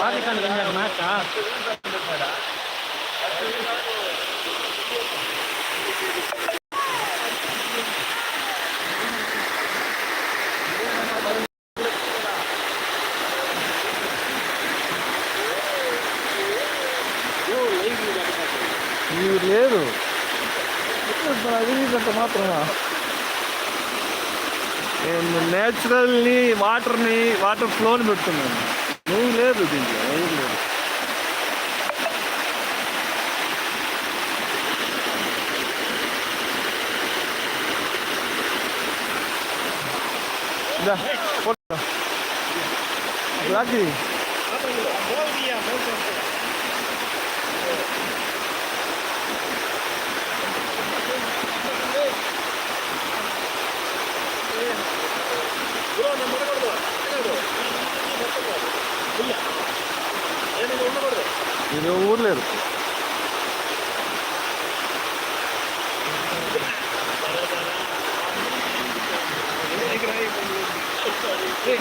Pakistan గంజాక match ఇవి లేదు అది మాత్రమా నేను నేచురల్ని వాటర్ని వాటర్ ఫ్లోని పెడుతున్నాను. నువ్వు లేదు దీంట్లో ఏం లేదు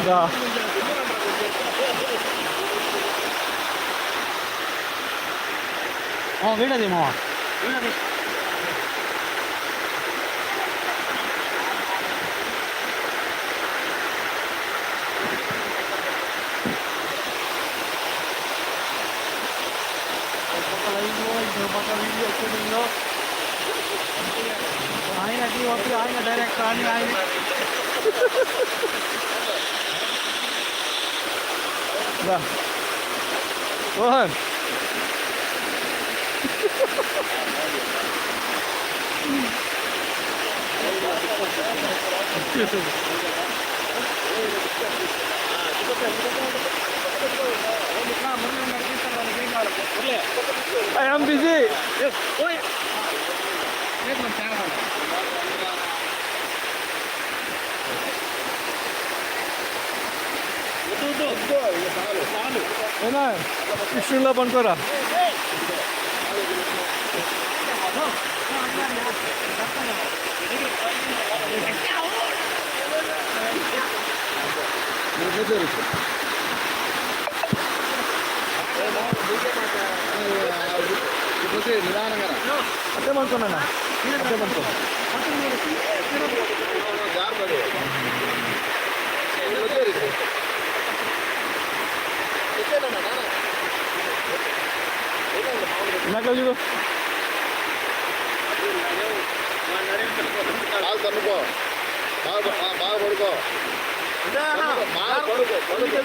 Da. Oh, vine din पानी आए Mohan I am busy. Yes. Wait. Yes, my camera. పనుకోనా అదే పనుకో నాకు చూడు బాగా తన్నుకో బాగా ఆ, బాగా పడుకో. బాగా పడుకో. పడుకో.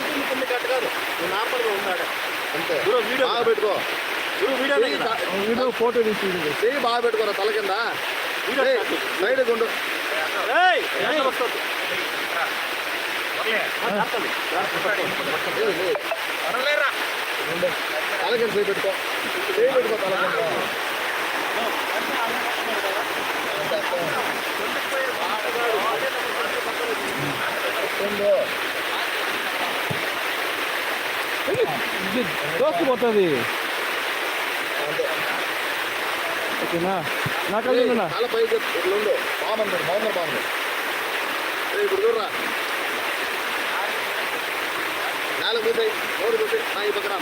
నువ్వు నార్మల్గా ఉన్నాడు. అంతే. బాగా పెట్టుకో. చెయ్యి కా- వీడు ఫోటో తీసి బాగా పెట్టుకోరా తల కింద. ఏయ్, సైడ్ గుండు. ఏయ్, ఏయ్. తల కింద చేయి పెట్టుకో చేయి పెట్టుకో తల కింద దోస్తు పోతుంది. ఓకేనా? నాకు తల పైకి ఇట్లా ఉండు బాగుంది బాగుంది బాగుంది ఇప్పుడు చూడరా. నాలుగు మూడు నా ఈ పక్కన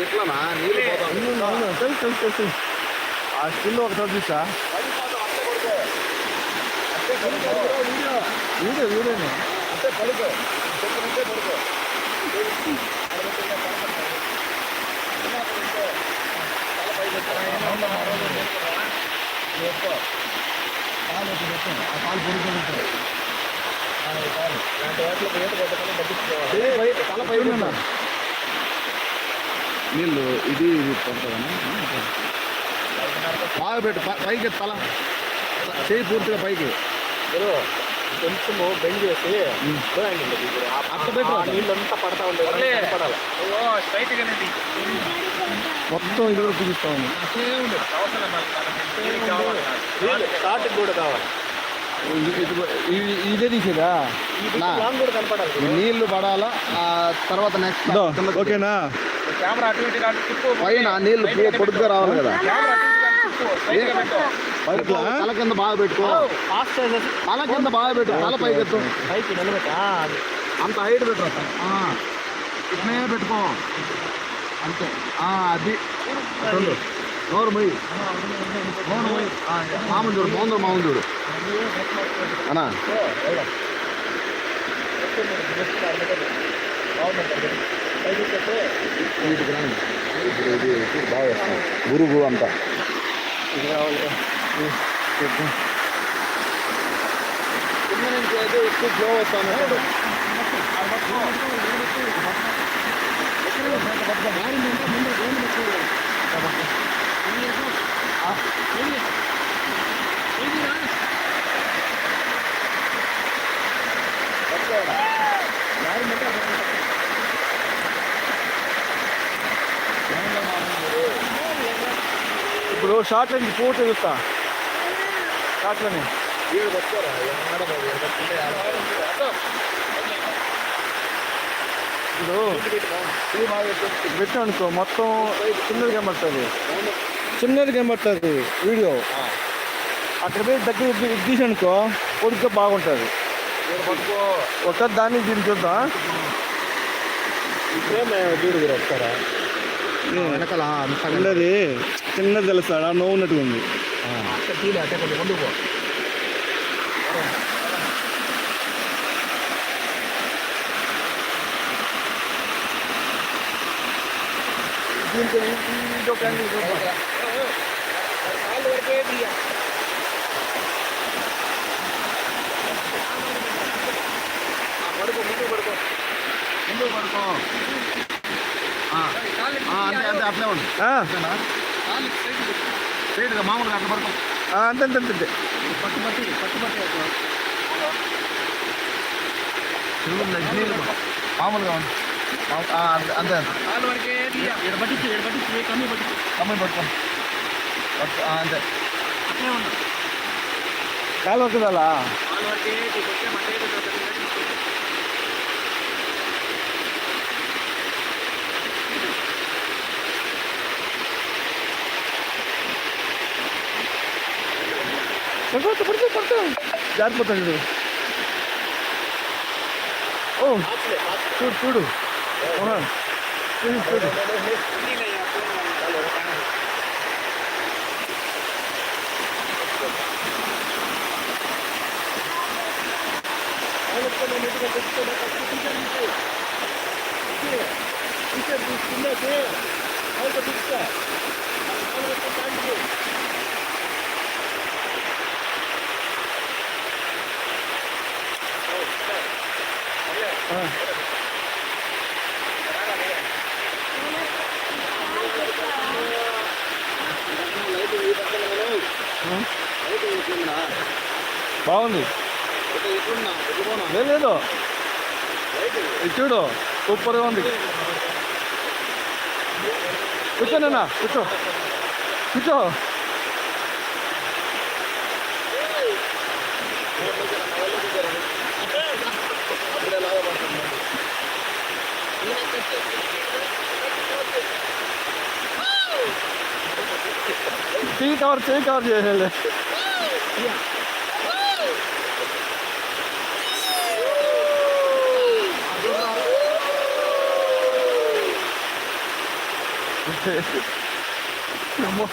ఎట్లానా నీళ్ళు పోతాం తెలుసు తెలుసు తెలుసు ఆ స్టిల్ ఒక చోట చూసా వీడియో వీడియోనే అంటే పడుకో చెప్పినట్టే పడుకో తల పై నీళ్ళు ఇది ఇది బాగా పెట్టు ప- పైకి తల. చేయి పూర్తిగా పైకి. కొంచెము బెండ్ చేసి అట్ట పెట్టు నీళ్ళంతా పడతా ఉండేది పడాలి మొత్తం ఇది కూడా చూపిస్తా ఉంది. స్టార్ట్ కూడా కావాలి. ఇది- తీసేదా నీళ్ళు పడాలా? ఆ తర్వాత నెక్స్ట్ ఓకేనా? పైన నీళ్ళు పొడుగ్గా రావాలి కదా. తల కింద బాగా పెట్టుకో. తల కింద బాగా పెట్టు తల పైకి ఎత్తు. పైకి నిలబెట్టి. ఆ, అది. అంత హైట్ పెట్టు ఆ, ఇట్లనే పెట్టుకో. అంతే. ఆ, అది. నోరు మొయ్యి నోరు మొయ్యి మామూలు చూడు మౌందు మామూలు చూడు అనా ఇప్పుడు ఇది బాగా వస్తుంది గురువు అంతా. కింద ఇప్పుడు షార్ట్ లైన్ పూర్తి చూస్తా షార్ట్ లైన్ వీళ్ళు పట్టుకోరా ఆడబాబు పట్టుకుంటే ఇప్పుడు అనుకో మొత్తం చిన్నది కనబడుతుంది చిన్నది కనబడుతుంది వీడియో. అక్కడ పోయి దగ్గర ఇది తీసి అనుకో పొడుగ్గా బాగుంటుంది. ఒకసారి దాన్ని దీన్ని చూద్దాం. చూడు వస్తారా వెనకాల చిన్నది చిన్నది తెలుస్తాడు ఆ. నవ్వు ఉన్నట్టుగా ఉంది అక్కడ తీలే అంటే కొంచెం ముందుకు పో దీనికి ఇంకో క్యాండిల్ చూద్దాం పడుకో ముందు పడుకో ముందు పడుకో ఆ, ఆ, అంతే అంతే అట్లే ఉండు ఆ, అంతేనా స్ట్రైట్గా మామూలుగా అట్లా పడుకో ఆ, అంతే అంతే అంతే అంతే పట్టు పట్టి పట్టు పట్టి అట్లా చెవులు నగ్నీలు పట్టు. మామూలుగా ఉండు మామూ- ఆ, అంతే అంతే. కమ్మి పట్టుకో. అంతే. కాలు వస్తుందా పడుకో పడుకో పడుకో జారిపోతాడు ఓ చూడు చూడు. అవునా? చూడు చూడు ఆ. బాగుంది. లేదు చూడు సూపర్గా ఉంది. కూర్చోనన్నా కూర్చో. కూర్చో. Tik ar, tik ar je hele. Ja. Come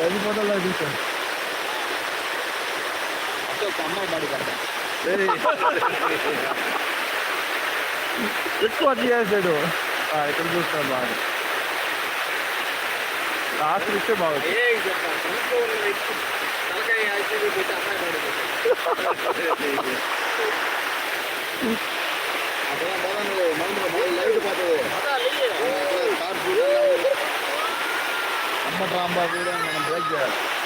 पहली फ़ोटो लगी तो कम बड़ी करता it's what he has to do. I can do some about it. Last ವಿಷಯ ಬಾಗುತ್ತೆ நம்ம ட்ராம்பா வீடு நம்ம பிரேக்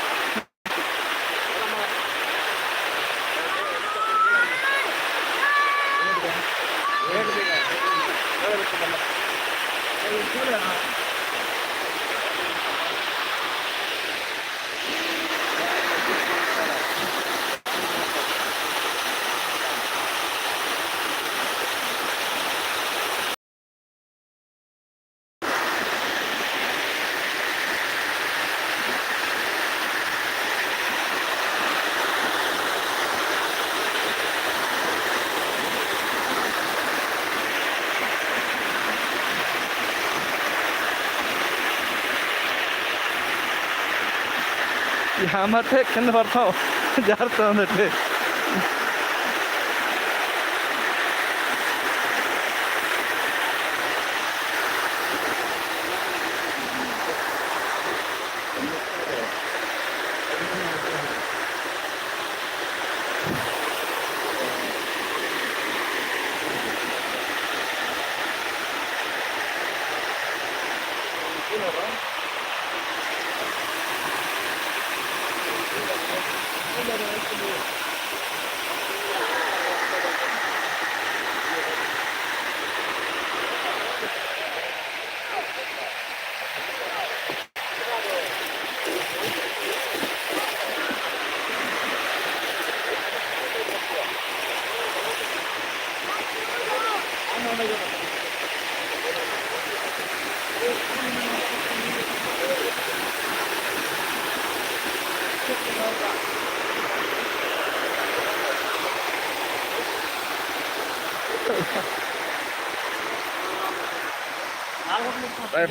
ക്യാമറത്തേക്ക് എന്ന് പറഞ്ഞോ? വിചാരിച്ചു വന്നിട്ട്.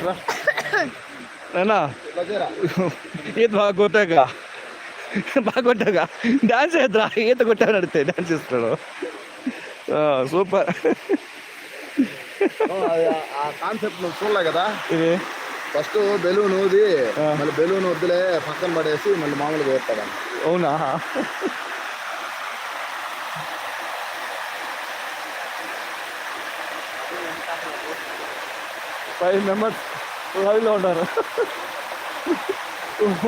రా నానా ఈత బాగా కొట్టాక బాగా కొట్టాక డాన్స్ చేద్దా ఈత కొట్టాను అడితే డాన్స్ చేస్తాడు సూపర్ ఆ కాన్సెప్ట్ నువ్వు చూడలే కదా ఇది ఫస్ట్ బెలూన్ ఊది. మళ్ళీ బెలూన్ వద్దులే పక్కన పడేసి మళ్ళీ మామూలుగా వేస్తాడు అవునా ఫైవ్ మెంబర్స్ లైవ్లో ఉన్నారు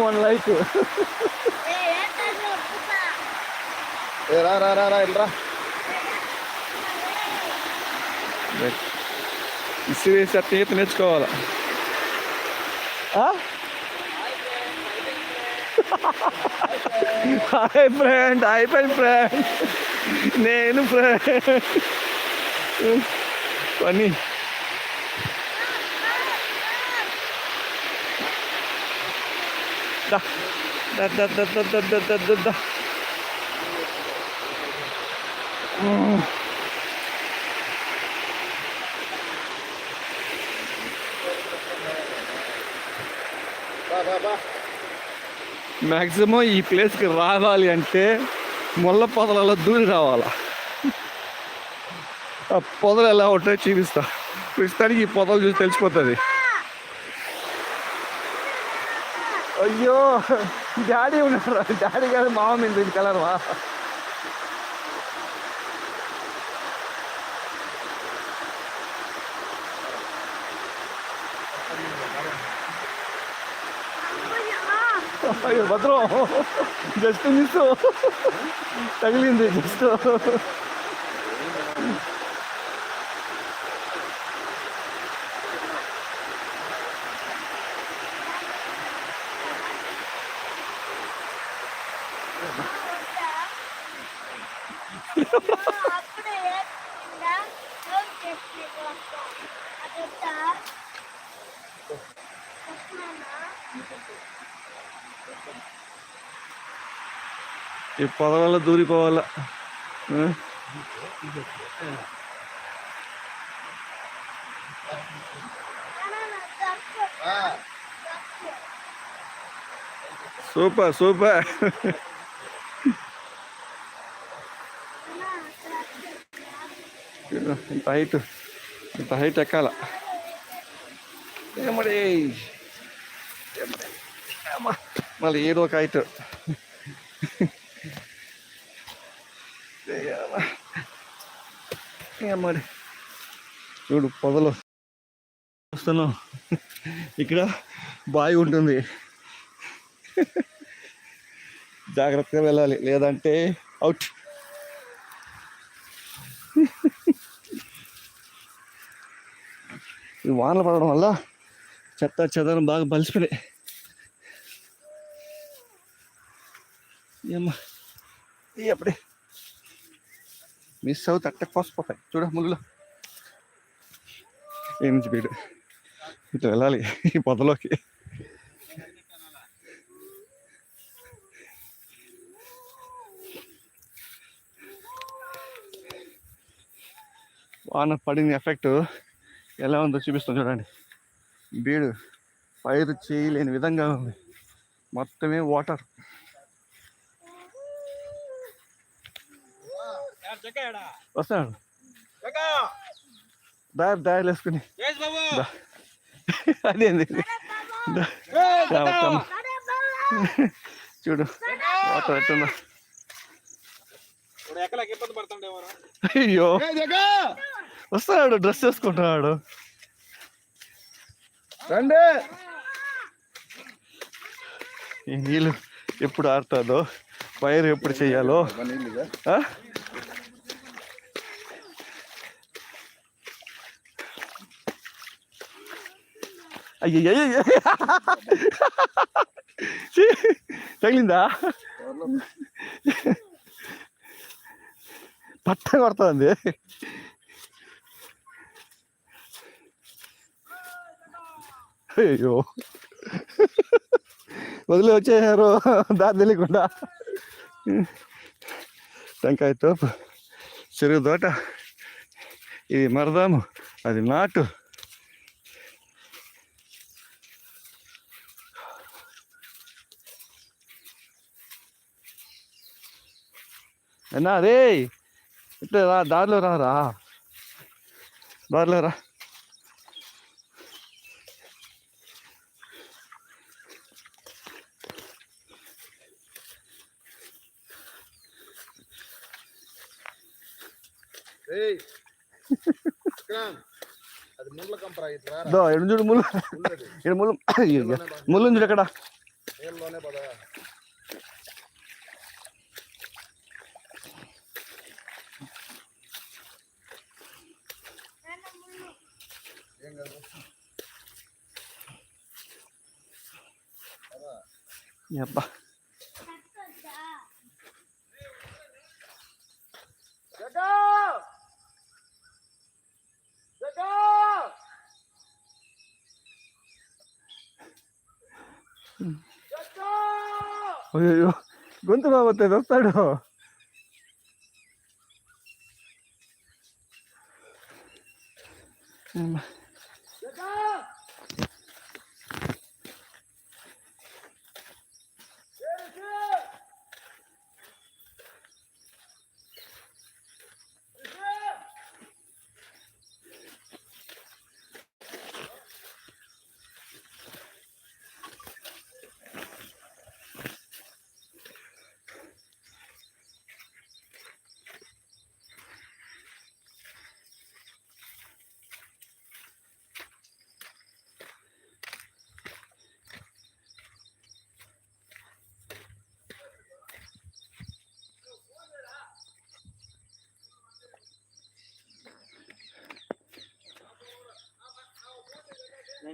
వన్ లైక్ రా రా రా రా ఇల్రా ఇసి వేసి అట్ట ఈత నేర్చుకోవాలా? హాయ్ ఫ్రెండ్ అయిపోయింది ఫ్రెండ్ నేను ఫ్రెండ్ పని. Da, da, da, da, da, da, da, da, da, da. Maximum ఈ ప్లేస్కి రావాలి అంటే ముళ్ళ పొదలలో దూరి రావాలా? ఆ పొదలు ఎలా ఉంటాయో చూపిస్తా. ప్రస్తుతానికి ఈ పొదలు చూసి తెలిసిపోతుంది. అయ్యో డాడీ ఉన్నారు? డాడీ కాదు మామ మీద ఇది కలర్వా అయ్యో భద్రం. Just miss. తగిలింది జస్ట్. ಈ ಪದವೆಲ್ಲ ದೂರಿ ಪೋಗಲ್ಲ ಸೂಪರ್ ಸೂಪರ್ ఇంత హైట్ ఇంత హైట్ ఎక్కాల ఏమడే ఏమడే ఏమా మళ్ళీ ఏదో ఒక హైట్ మరి? చూడు పొదలు. వస్తున్నాం. ఇక్కడ బావి ఉంటుంది. జాగ్రత్తగా వెళ్ళాలి. లేదంటే అవుట్ ఈ వానలు పడడం వల్ల చెత్త చెదరం బాగా బలిసిపోయినాయి. అమ్మా ఈ అప్పుడే. మిస్ అవుతే అట్ట కోసిపోతాయి చూడ ముళ్ళు ఏ నుంచి బీడు. ఇట్లా వెళ్ళాలి. ఈ పొదలోకి. వాన పడిన ఎఫెక్ట్ ఎలా ఉందో చూపిస్తాం చూడండి. బీడు. పైరు చేయలేని విధంగా ఉంది. మొత్తమే వాటర్ చెక్కా దారి దారిలో వేసుకుని. ఏస్ బాబు! అదేంది చూడు. వాటర్ ఎట్టుందో అయ్యో. వస్తాడు డ్రెస్ వేసుకుంటున్నాడు రండి! ఈ నీళ్ళు ఎప్పుడు ఆడుతుందో వైర్ ఎప్పుడు చెయ్యాలో అయ్యో అయ్యయ్యయ్య తగిలిందా పట్ట కొడుతుంది అయ్యో వదిలి వచ్చేసారు దారి తెలియకుండా టెంకాయ తోపు చెరువు తోట ఇది మరదాము అది నాటు అన్నా రే ఇట్లా రా దారిలో రారా దారిలో రా ఏయ్ విక్రాంత్, అది ముండ్ల కంపరా ఇటు రారా. దో ఎడు చూడు ముళ్ళు ఉన్నది. ఇక్కడ ముళ్ళు అయ్యో, ముళ్ళు చూడు 이 아빠. 여덟! 어, 여덟! 응. 어여, 건드려 봤대, 몇 살로. 엄마. 음.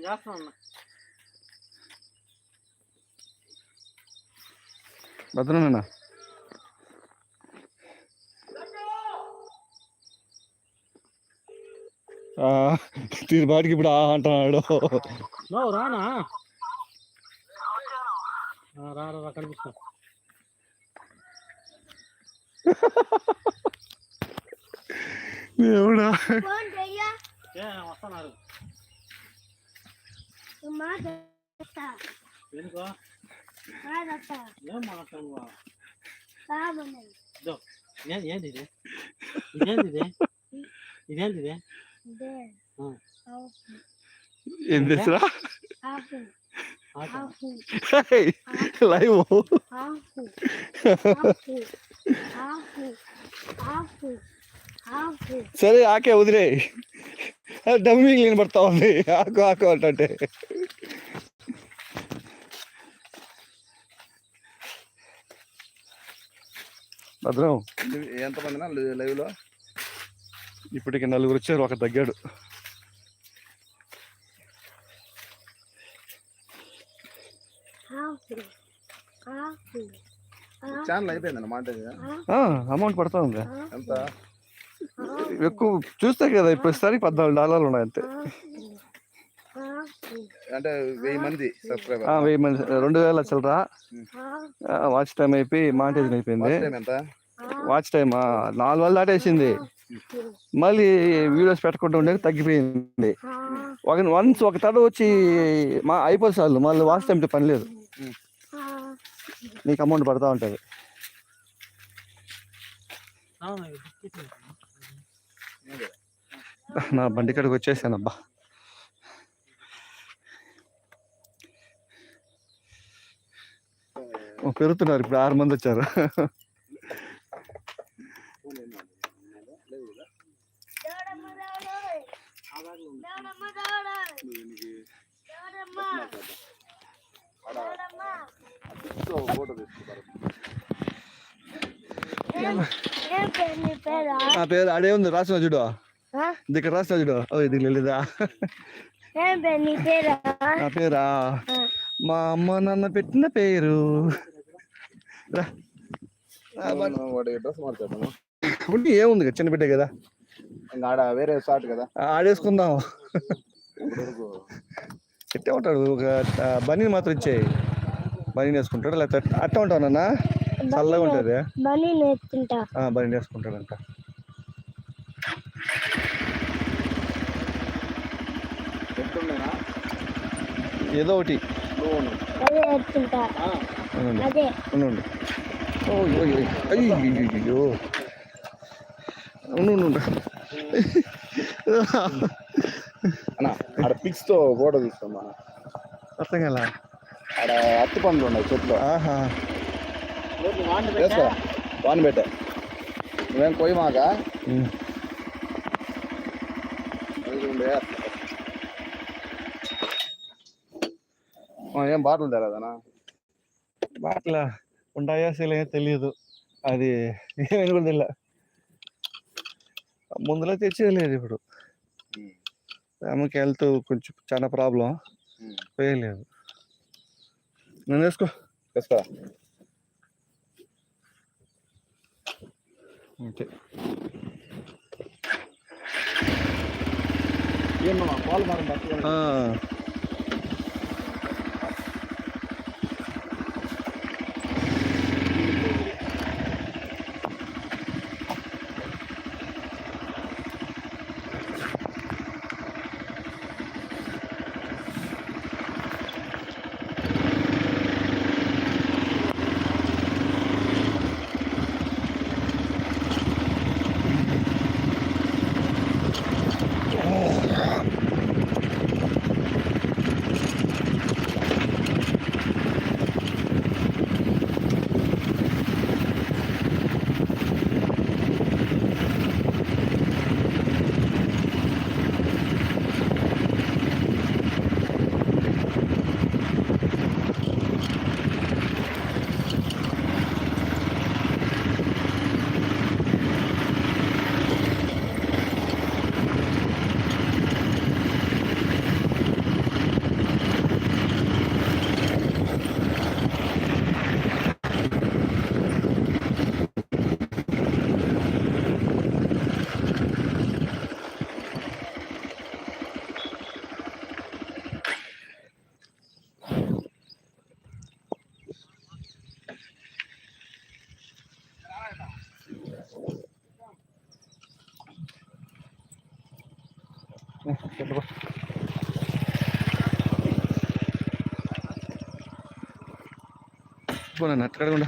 నేను చేస్తాను భద్రమేనా తీరు బాటికి ఇప్పుడు ఆ అంటున్నాడు. నో రానా? రా రా, రా కనిపిస్తా. దేవుడా. వస్తున్నారు. మా దత్తా ఎందుకో? మా దత్తా ఏం మాట్లాడువా కాబోనే ఇదో ఏ- ఏంది ఇది? ఇదేంది ఇది? ఇదేంది ఇది? దే ఏం లైవ్. సరే ఆకే వదిలే డమ్మి వినబడతా ఉంది. ఆకు ఆకు అంటే భద్రం. ఎంతమంది లైవ్లో ఇప్పటికి నలుగురు వచ్చారు ఒక తగ్గాడు. ఛానల్ అయిపోయింది ఇది. అమౌంట్ పడతా ఉంది. ఎంత? ఎక్కువ చూస్తే కదా ఇప్పుడు ప్రస్తుతానికి పద్నాలుగు డాలర్లు ఉన్నాయి అంతే అంటే వెయ్యి మంది ఆ, సబ్స్క్రైబర్ వెయ్యి మంది. రెండు వేల చిల్లరా. వాచ్ టైం అయిపోయి మాంటేజ్ అయిపోయింది. వాచ్ టైం నాలుగు వేలు దాటేసింది. మళ్ళీ వీడియోస్ పెట్టకుండా ఉండేది తగ్గిపోయింది. ఒక వన్స్ ఒక తడ వచ్చి మా అయిపోయి చాలు. మళ్ళీ వాచ్ టైంతో పని లేదు. నీకు అమౌంట్ పడతా ఉంటుంది. నా బండి కాడికి వచ్చేసాను అబ్బా ఓ, పెరుగుతున్నారు ఇప్పుడు ఆరు మంది వచ్చారు. నీ పేరా అడే ఉంది రాసిన చూడు. ఇక్కడ రాసిన చూడు. ఓ ఇది లేదా నీ పేరా. మా అమ్మ నాన్న పెట్టిన పేరు రా. ఆ, బా- వాడి డ్రెస్ మార్చాను ఉండి ఏముంది కదా, చిన్న బిడ్డ కదా. ఆడ వేరే షార్ట్ కదా. ఆడేసుకుందాం. ఎట్టే ఉంటాడు ఒక బనీని మాత్రం ఇచ్చేయి బనీని వేసుకుంటాడు? లేకపోతే అట్ట ఉంటావు నాన్న చల్లగా ఉంటుంది బని నేర్చుకుంటా ఆ, బనీని వేసుకుంటాడంట. చెప్తుండేనా ఏదో ఒకటి. అదే నేర్చుకుంటా అవునండి అదే ఉండు ఓ అయ్యో అయ్యో ఉండు ఉండు, ఉండు అన్న ఆడ పిక్స్తో ఫోటో తీస్తాం మనం అర్థం కదా ఆడ అత్తి పండ్లు ఉన్నాయి చెట్లు ఆహా రోడ్లు వాండి వేసుకో వాన్ పెట్టే నువ్వేం కొయ్యి మాక ఉమ్. ఏం బాటలు తెరదనా బాట్ల ఉంటాయా అసలు తెలియదు అది ఏమైనా కూడా తెలియదు ముందులో తెచ్చేయలేదు ఇప్పుడు. ఆమెకి హెల్త్ కొంచెం చాలా ప్రాబ్లం. పోయలేదు నేను వేసుకో. వేసుకో. అంతే ఏమన్నా పాలు మారం ఆ, చెప్పు. పోనా అక్కడ ఉండ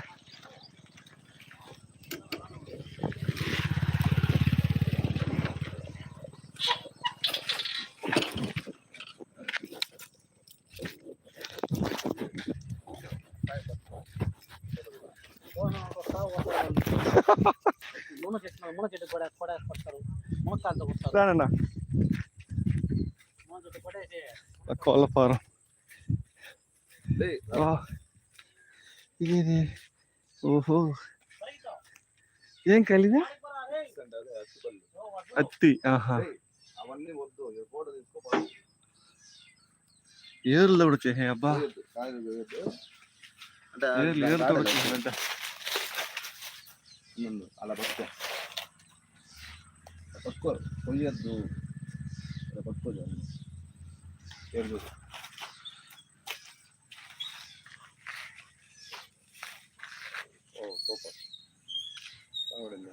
మున చెట్టు మున చెట్టు కూడా పడేస్తారు మునక్కాలతో కొడతారు రానన్నా కోళ్ళ ఫారం. ఆ, ఇది ఓహో. ఏం కలిదా? అత్తి. ఆహా. ఏర్లు దౌడు వచ్చే అబ్బా. ఏర్లు ఏర్లు ముందు అలా పట్టుకో. అలా పట్టుకో కొయ్యొద్దు అలా పట్టుకో చాలు. ఏడు చూడు. ఓ సూపర్ కనబడింది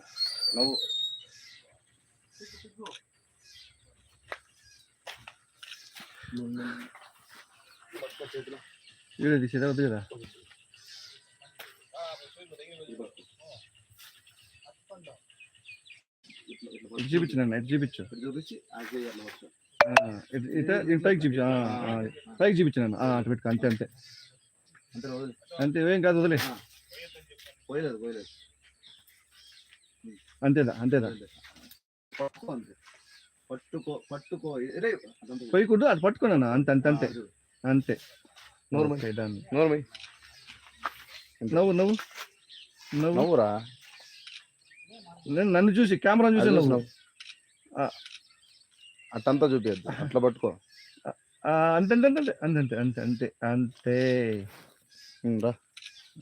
ఇటు చూపించండి ఇటు చూపించు చూపించి పైకి చూపించు పైకి అంతే అంతే. అంతే ఏం అంతేదా అంతేదా? పట్టుకో పట్టుకో పోయకూడదు అది పట్టుకున్నా అంతే అంత అంతే. అంతే. నోర్మల్ నోర్మల్ నవ్వు నవ్వు. నవ్వు. నవ్వురా? నేను నన్ను చూసి కెమెరా చూసి నవ్వు అట్టంతా చూపించద్దు అట్లా పట్టుకో. అంతే అంతే అంతే అంతే అంతే అంతే రా.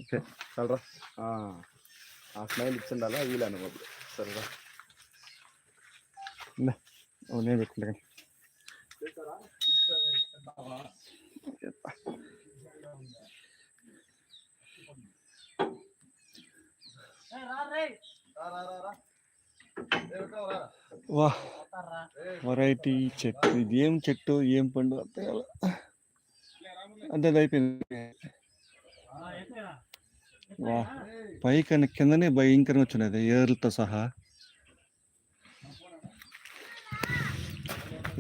ఓకే. చాలరా ఆ స్మైల్ ఇచ్చిండాలా? వీలాను బాబు సరేరా. నేను పెట్టుకుంటా రా రే. వా. వెరైటీ చెట్టు ఇది ఏం చెట్టు ఏం పండు అంతే అది అయిపోయింది. వా. పైకన్నా కిందనే భయంకరంగా వచ్చినది ఏర్లతో సహా.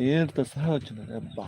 ఏర్లతో సహా వచ్చినది అబ్బా.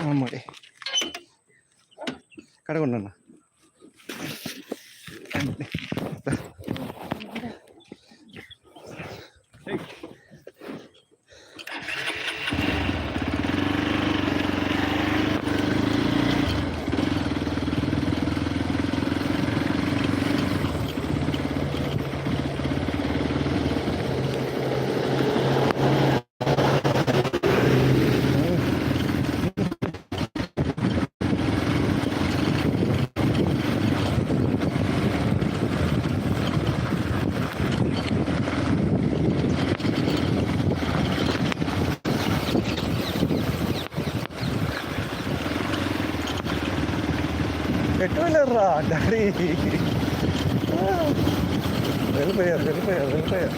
ஆமாடி கடை கொண்டு കയറാ ഡാഡി വെൽഫെയർ വെൽഫെയർ വെൽഫെയർ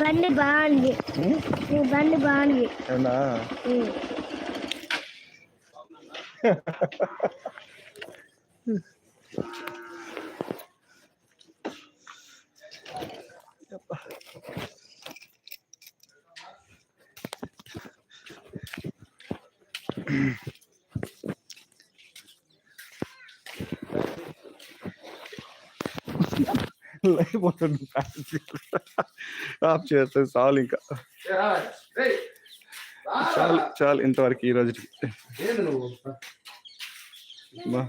బండి బాగుంది నీ బండి బాగుంది అవునా లైవ్ ఉంటుంది సార్ ఆప్ చేస్తే చాలు ఇంకా చాలు చాలు ఇంతవరకు ఈరోజు బా